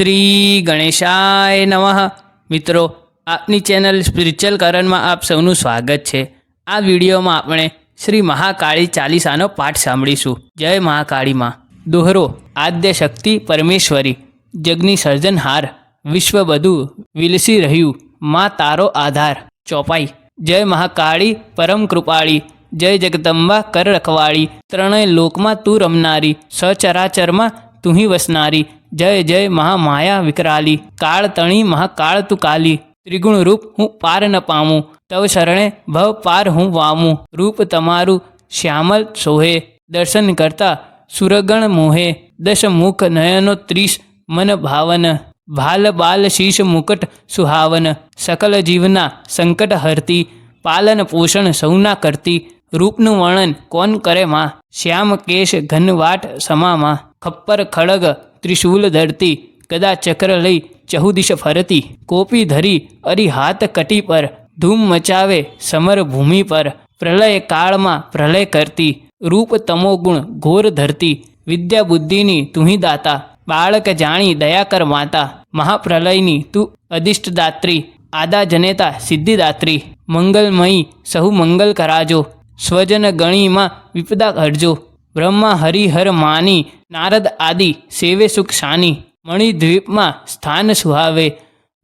શ્રી ગણેશાય નમઃ. મિત્રો, આપની ચેનલ સ્પિરિચ્યુઅલ કરણમાં આપ સૌનું સ્વાગત છે. આ વિડીયોમાં આપણે શ્રી મહાકાળી ચાલીસાનો પાઠ સાંભળીશું. જય મહાકાળીમાં. દોહરો, આદ્ય શક્તિ પરમેશ્વરી, જગની સર્જનહાર, વિશ્વ બધું વિલસી રહ્યું, માં તારો આધાર. ચોપાઈ, જય મહાકાળી પરમ કૃપાળી, જય જગદંબા કર રખવાળી, ત્રણેય લોકમાં તું રમનારી, સચરાચરમાં તુહી વસનારી જય જય મહામાયા વિકરાલી. કાળ તણી મહાકાળ તું કાલી. ત્રિગુણ રૂપ હું પાર ન પામું. તવ શરણે ભવ પાર હું વામું. રૂપ તમારું શ્યામલ સોહે. દર્શન કરતા સુરગણ મોહે. દશમુખ નયનો ત્રીસ મન ભાવન. ભાલ બાલ શીશ મુકટ સુહાવન. સકલ જીવના સંકટ હરતી. પાલન પોષણ સૌના કરતી. રૂપનું વર્ણન કોણ કરે માં? શ્યામ કેશ ઘનવાટ સમામાં ખપ્પર ખડગ ત્રિશૂલ ધરતી ગદા ચક્ર લઈ ચહુદિશ ફરતી. કોપી ધરી અરી હાથ કટી પર, ધૂમ મચાવે સમર ભૂમિ પર. પ્રલય કાળમાં પ્રલય કરતી, રૂપ તમોગુણ ઘોર ધરતી. વિદ્યા બુદ્ધિની તુહી દાતા, બાળક જાણી દયા કર માતા. મહાપ્રલયની તું અધિષ્ઠદાત્રી, આદા જનેતા સિદ્ધિદાત્રી. મંગલમયી સહુ મંગલ કરાજો, સ્વજન ગણીમાં વિપદા હરજો બ્રહ્મા હરિહર માની, નારદ આદિ, સેવે, સુખ, શાની મણિદ્વીપમાં સ્થાન સુહાવે,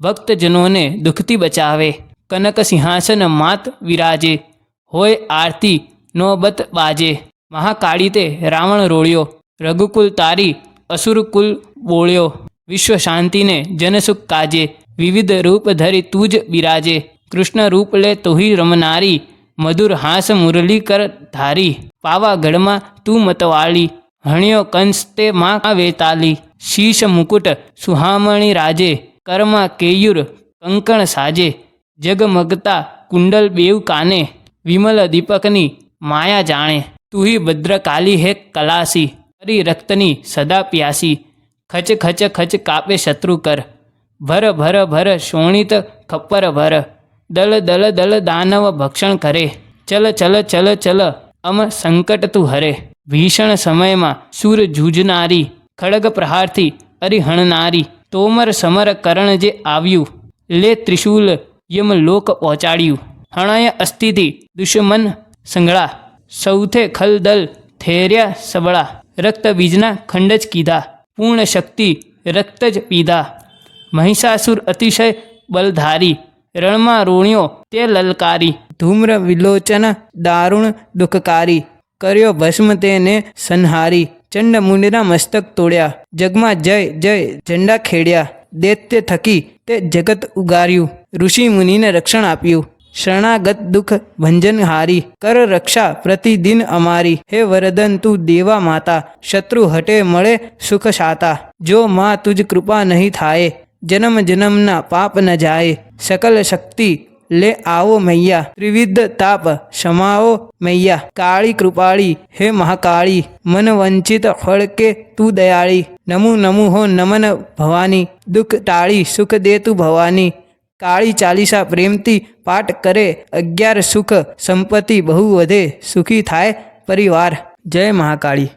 ભક્તજનોને દુઃખથી બચાવે, કનક, સિંહાસન, માત વિરાજે, હોય આરતી, નોબત બાજે, મહાકાળી તે રાવણ રોળ્યો, રઘુકુલ તારી અસુરકુલ બોળ્યો, વિશ્વ શાંતિને જનસુખ કાજે, વિવિધ રૂપ ધરી તું જ બિરાજે, કૃષ્ણ રૂપ લે તોહી રમનારી મધુર હાંસ મુરલીકર ધારી. પાવાગઢમાં તું મતવાળી. હણ્યો કંસ તે માં વેતાલી શીશ મુકુટ સુહામણી રાજે. કર્મા કેયુર કંકણ સાજે. જગમગતા કુંડલ બેવ કાને. વિમલ દીપકની માયા જાણે. તુહી ભદ્રકાલી હે કલાસી. હરી રક્તની સદા પ્યાસી. ખચ ખચ ખચ કાપે શત્રુ કર. ભર ભર ભર શોણિત ખપ્પર ભર. દલ દલ દલ દાનવ ભક્ષણ કરે. ચલ ચલ ચલ ચલ, અમ સંકટ તું હરે. ભીષણ સમયમાં સૂર જૂજનારી, ખડગ પ્રહારથી અરિહણનારી, તોમર સમર કરણ જે આવ્યું, લે ત્રિશૂલ યમ લોક પહોંચાડ્યું. હણાય અસ્થિથી દુશ્મન સંગળા. સૌથે ખલદલ થેર્યા સબળા. રક્ત બીજના ખંડ જ કીધા. પૂર્ણ શક્તિ રક્ત જ પીધા. મહિષાસુર અતિશય બલધારી. રણમાં રૂણ્યો તે લલકારી. ધૂમ્ર વિલોચન દારૂણ દુઃખકારી. કર્યો ભસ્મ તેને સંહારી. ચંડ મુંડના મસ્તક તોડ્યા. જગમાં જય જય, ઝંડા ખેડ્યા. દૈત્ય થકી તે જગત ઉગાર્યું. ઋષિ મુનિને રક્ષણ આપ્યું. શરણાગત દુઃખ ભંજન હારી. કર રક્ષા પ્રતિદિન અમારી. હે વરદન, તું દેવા માતા. શત્રુ હટે, મળે, સુખ સાતા. જો માં તુજ કૃપા નહીં થાય. જન્મ જન્મના પાપ ન જાય. સકલ શક્તિ લે આવો મૈયા. ત્રિવિધ તાપ સમાવો મૈયા. કાળી કૃપાળી, હે મહાકાળી, મન વંચિત ફળકે તું દયાળી. નમુ નમુ હો નમન ભવાની, દુઃખ ટાળી, સુખ દે તું ભવાની. કાળી ચાલીસા પ્રેમથી પાઠ કરે, અગિયાર સુખ સંપત્તિ બહુ વધે, સુખી થાય પરિવાર. જય મહાકાળી.